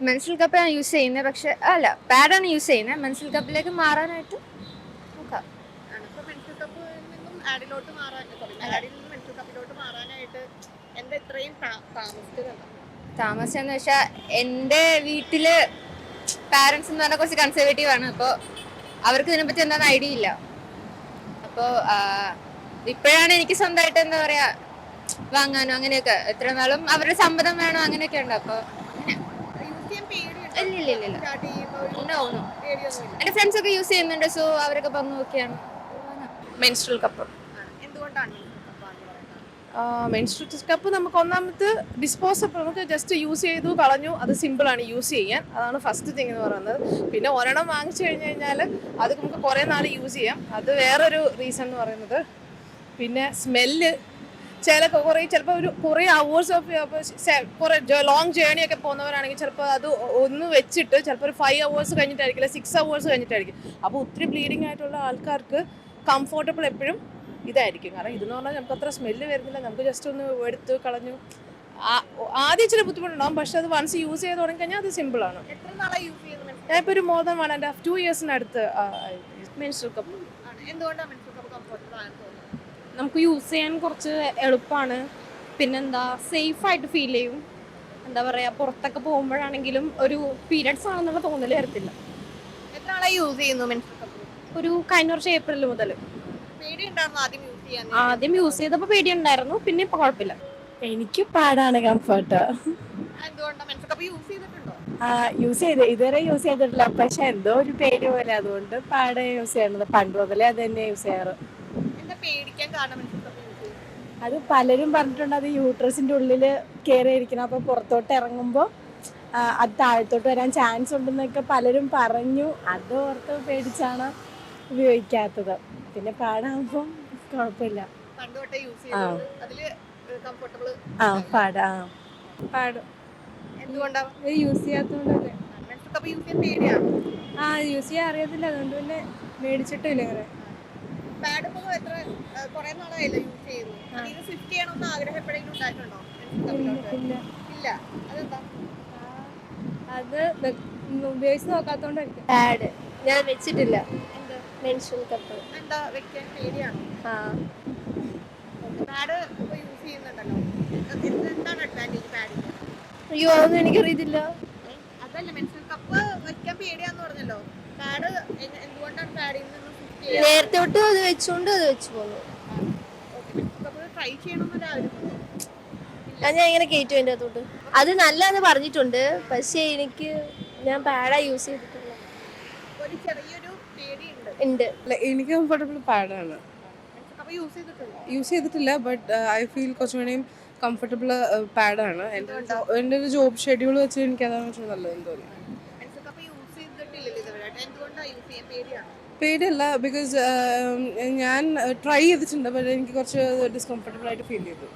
മെൻസൽ കപ്പാണ് യൂസ് ചെയ്യുന്നത് പക്ഷെ അല്ല പാഡാണ് യൂസ് ചെയ്യുന്നത് മെൻസൽ കപ്പിലേക്ക് മാറാനായിട്ട് നോക്കാം ആണ്. ഇപ്പൊ മെൻസ്ട്രൽ കപ്പിൽ നിന്നും ആഡിലോട്ട് മാറാൻ സോറി ആഡിൽ നിന്നും മെൻസ്ട്രൽ കപ്പിലോട്ട് മാറാനായിട്ട് എന്താ ഇത്രയും താ- താമസിച്ചത് എന്താ? താമസം എന്ന് വെച്ചാൽ എന്റെ വീട്ടിൽ പാരൻസ് എന്ന് പറഞ്ഞാൽ കുറച്ച് കൺസർവേറ്റീവ് ആണ് അപ്പോൾ അവർക്ക് ഇതിനെപ്പറ്റി എന്താണെന്ന് ഐഡിയ ഇല്ല അപ്പോൾ ഇപ്പോഴാണ് എനിക്ക് സ്വന്തമായിട്ട് എന്താ പറയാ വാങ്ങാനോ അങ്ങനെയൊക്കെ എത്ര നാളും അവരുടെ സമ്മതം വേണോ അങ്ങനെയൊക്കെ ഉണ്ട് അപ്പോൾ? ഇല്ല ഇല്ല ഇല്ല ഇല്ല സ്റ്റാർട്ട് ചെയ്യുമ്പോൾ ഒരു നോ നോ. എന്റെ ഫ്രണ്ട്സ് ഒക്കെ യൂസ് ചെയ്യുന്നുണ്ട് സോ അവരൊക്കെ പറഞ്ഞു നോക്കിയാണ് മെൻസ്ട്രൽ കപ്പ് ആണ്. മെൻസ്ട്രൽ കപ്പ് ആണെന്ന് മെൻസ്ട്രൽ കപ്പ് നമുക്ക് ഒന്നാമത് ഡിസ്പോസബിൾ നമുക്ക് ജസ്റ്റ് യൂസ് ചെയ്തു കളഞ്ഞു. അത് സിമ്പിൾ ആണ് യൂസ് ചെയ്യാൻ. അതാണ് ഫസ്റ്റ് തിങ് എന്ന് പറയുന്നത്. പിന്നെ ഒരെണ്ണം വാങ്ങിച്ചു കഴിഞ്ഞു കഴിഞ്ഞാൽ അത് നമുക്ക് കുറേ നാൾ യൂസ് ചെയ്യാം. അത് വേറൊരു റീസൺ എന്ന് പറയുന്നത്. പിന്നെ സ്മെല്ല് ചില കുറേ ചിലപ്പോൾ ഒരു കുറേ അവേഴ്സ് ഓഫ് കുറേ ലോങ് ജേണി ഒക്കെ പോകുന്നവരാണെങ്കിൽ ചിലപ്പോൾ അത് ഒന്ന് വെച്ചിട്ട് ചിലപ്പോൾ ഒരു ഫൈവ് അവേഴ്സ് കഴിഞ്ഞിട്ടായിരിക്കില്ല സിക്സ് അവേഴ്സ് കഴിഞ്ഞിട്ടായിരിക്കും. അപ്പോൾ ഒത്തിരി ബ്ലീഡിങ് ആയിട്ടുള്ള ആൾക്കാർക്ക് കംഫോർട്ടബിൾ എപ്പോഴും ഇതായിരിക്കും. കാരണം ഇതെന്ന് പറഞ്ഞാൽ നമുക്ക് അത്ര സ്മെല്ല് വരുന്നില്ല. നമുക്ക് ജസ്റ്റ് ഒന്ന് എടുത്ത് കളഞ്ഞു. ആദ്യം ഇച്ചിരി ബുദ്ധിമുട്ടുണ്ടാവും. പക്ഷെ അത് വൺസ് യൂസ് ചെയ്ത് തുടങ്ങിക്കഴിഞ്ഞാൽ അത് സിമ്പിളാണ് ഞാൻ ഇപ്പോൾ ഒരു more than one and half two ഇയേഴ്സിനടുത്ത് menstrual cup? എന്തുകൊണ്ടാണ് മെൻസ്ട്രൽ കപ്പ് കംഫോർട്ടബിൾ ആണെന്ന് തോന്നുന്നത് നമുക്ക് യൂസ് ചെയ്യാൻ കുറച്ച് എളുപ്പമാണ് പിന്നെന്താ സേഫ് ആയിട്ട് ഫീൽ ചെയ്യും. എന്താ പറയുക പുറത്തൊക്കെ പോകുമ്പോഴാണെങ്കിലും ഒരു പീരിയഡ്സ് ആണെന്നുള്ള തോന്നൽ വരത്തില്ല. എത്ര യൂസ് ചെയ്യുന്നു ഒരു കഴിഞ്ഞ വർഷം ഏപ്രിൽ മുതൽ പേടി ഉണ്ടായിരുന്നു ആദ്യം യൂസ് ചെയ്യാൻ? പേടി ഉണ്ടായിരുന്നു ചെയ്തപ്പോൾ പിന്നെ ഇപ്പൊ കുഴപ്പമില്ല. എനിക്ക് പാടാണ് കംഫർട്ട് യൂസ് ചെയ്ത് ഇതുവരെ യൂസ് ചെയ്തിട്ടില്ല. പക്ഷെ എന്തോ ഒരു പേര് പോലെ അതുകൊണ്ട് പാടെ യൂസ് ചെയ്യണത്. പണ്ട് മുതലേ അത് തന്നെ യൂസ് ചെയ്യാറ്. അത് പലരും പറഞ്ഞിട്ടുണ്ട് അത് യൂട്രസിന്റെ ഉള്ളിൽ കയറിയിരിക്കണം അപ്പൊ പുറത്തോട്ട് ഇറങ്ങുമ്പോൾ അത് താഴത്തോട്ട് വരാൻ ചാൻസ് ഉണ്ടെന്നൊക്കെ പലരും പറഞ്ഞു. അത് ഓർത്ത് പേടിച്ചാണ് ഉപയോഗിക്കാത്തത്. പിന്നെ പാടാകുമ്പോൾ കുഴപ്പമില്ല. പണ്ട് യൂസ് ചെയ്യുന്നത് അതിൽ കംഫർട്ടബിൾ ആ പാടാ പാടും. എന്തുകൊണ്ടാണ് യൂസ് ചെയ്യാത്തതുകൊണ്ടല്ലേ? ആ യൂസ് ചെയ്യാൻ അറിയത്തില്ല. അതുകൊണ്ട് പിന്നെ മേടിച്ചിട്ടില്ല ഇങ്ങനെ കുറെ യൂസ് ഇത് സ്വിഫ്റ്റ് ചെയ്യണമെന്ന് ആഗ്രഹം എപ്പോഴെങ്കിലും ഉണ്ടായിട്ടുണ്ടോ? ഇല്ല. അതെന്താ? അത് ഉപയോഗിച്ച് നോക്കാത്തോണ്ടായിരിക്കും. പാഡ് ഞാൻ വെച്ചിട്ടില്ല. എന്ത്? മെൻസ്ട്രൽ കപ്പ് എന്താ വെക്കാൻ പേടിയാണോ? ആ. പാഡ് യൂസ് ചെയ്യുന്നുണ്ടല്ലോ. എന്താണ് അഡ്വാന്റേജ് പാഡിന് അയ്യോ അതൊന്നും എനിക്കറിയത്തില്ല. അതല്ല മെൻഷൻ കപ്പ് വെക്കാൻ പേടിയാന്ന് പറഞ്ഞല്ലോ. പാഡ് എന്തുകൊണ്ടാണ് പാഡിൽ നിന്ന് സ്വിഫ്റ്റ് ചെയ്യാൻ നേരത്തെ തൊട്ട് അത് വെച്ചുകൊണ്ട് അത് വെച്ചു കപ്പ് ട്രൈ അത് ഞാൻ ഇങ്ങനെ കയറ്റും എന്റെ അകത്തോട്ട്. അത് നല്ലതെന്ന് പറഞ്ഞിട്ടുണ്ട്. പക്ഷേ എനിക്ക് ഞാൻ പാഡാ യൂസ് ചെയ്തിട്ടുള്ള ഒരു ചെറിയൊരു പേടിയുണ്ട്. ഉണ്ട്. എനിക്ക് കംഫർട്ടബിൾ പാഡാണ്. യൂസ് ചെയ്തിട്ടില്ല ബട്ട് ഐ ഫീൽ കുറച്ചുകൂടെയും കംഫർട്ടബിൾ പാഡാണ്. എന്റെ എന്റെ ഒരു ജോബ് ഷെഡ്യൂൾ വെച്ച് എനിക്ക് അതാണ് കുറച്ച് നല്ലതെന്ന് തോന്നി മെൻസ്ട്രൽ കപ്പ് യൂസ് ചെയ്തിട്ടില്ലല്ലോ ഇതുവരെയായിട്ട് എന്തുകൊണ്ടാണ് യൂസ് ചെയ്യാൻ പേടിയാണ് പേടിയല്ല ബിക്കോസ് ഞാൻ ട്രൈ ചെയ്തിട്ടുണ്ട് പക്ഷേ എനിക്ക് കുറച്ച് ഡിസ്കംഫർട്ടബിൾ ആയിട്ട് ഫീൽ ചെയ്തു.